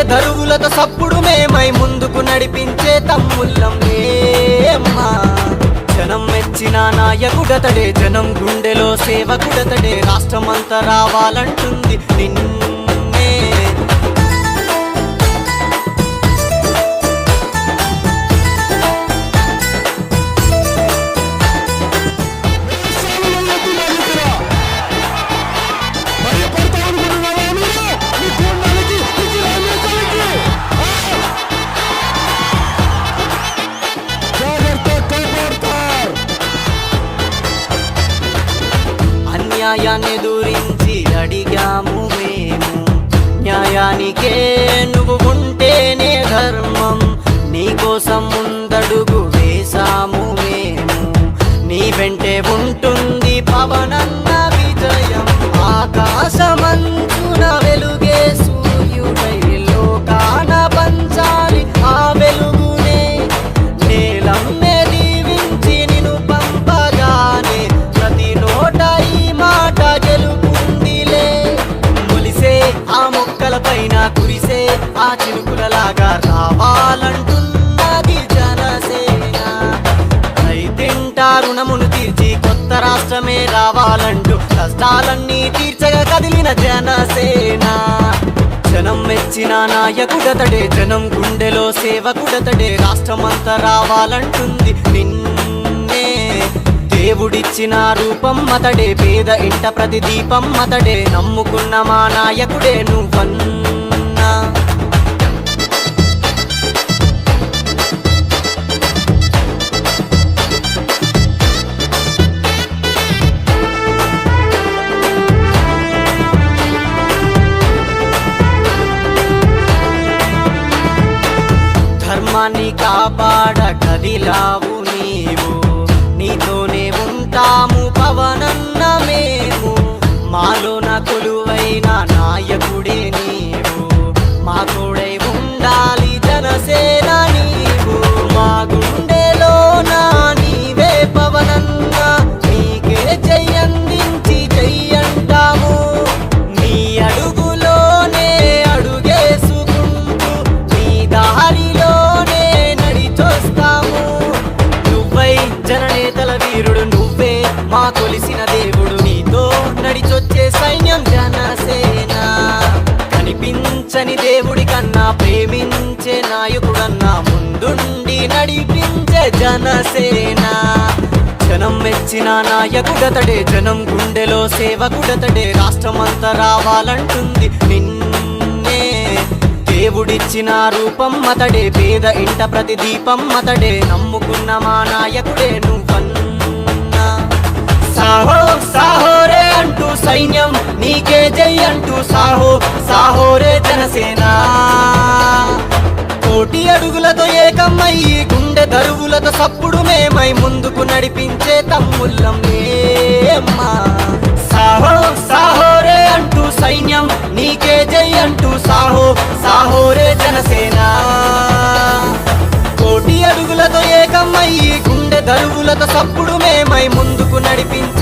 గుండె ధరువులతో సప్పుడు మేమై ముందుకు నడిపించే తమ్ముళ్ళం. లేమ్మా జనం మెచ్చిన నాయకుడతడే జనం గుండెలో సేవకుడతడే రాష్ట్రమంతా రావాలంటుంది నిన్నే. అన్యాయాన్ని దూరించి అడిగాము మేము. న్యాయానికే నువ్వు ఉంటేనే ధర్మం. నీకోసం ముందడుగు వేసాము మేము. నీ వెంటే ఉంటుంది పవనన్న విజయం. ఆకాశమంచున వెలుగు చినుకులలాగా రావాలంటున్నది జనసేన. రైతింటా రుణమును తీర్చి కొత్త రాష్ట్రమే రావాలంటూ కష్టాలన్నీ తీర్చగా కదిలిన జనసేన. జనం మెచ్చిన నాయకుడతడే జనం గుండెలో సేవకుడతడే రాష్ట్రమంతా రావాలంటుంది నిన్నే. దేవుడిచ్చిన రూపం అతడే పేద ఇంట ప్రతి దీపం అతడే నమ్ముకున్న మా నాయకుడే నువ్వన్నా ధర్మాన్ని కాపాడ కదిలావు నీవు. నీతోనే ఉంటాము పవనన్న మేము. మాలోన కొలువ మా కొలిసిన దేవుడు నీతో నడిచొచ్చే సైన్యం జనసేన కనిపించని దేవుడి కన్నా ప్రేమించే నాయకుడన్నా ముందుండి నడిపించే జనసేన. జనం మెచ్చిన నాయకుడతడే జనం గుండెలో సేవకుడతడే రాష్ట్రమంతా రావాలంటుంది నిన్నే. దేవుడిచ్చిన రూపం అతడే పేద ఇంట ప్రతి దీపం అతడే నమ్ముకున్న మా నాయకుడే నువ్వన్న సాహో సాహోరే అంటూ సైన్యం నీకే జై అంటూ సాహో సాహోరే జనసేన. కోటి అడుగులతో ఏకమయ్యి గుండె దరువులతో సప్పుడు మేమై ముందుకు నడిపించే తమ్ముళ్ళం ఏమ్మా సాహో సాహోరే అంటూ సైన్యం నీకే జై అంటూ సాహో సాహోరే జనసేన. కోటి అడుగులతో ఏకమయ్యి గుండె దరువులతో సప్పుడు మేమై ముందుకు నడిపించే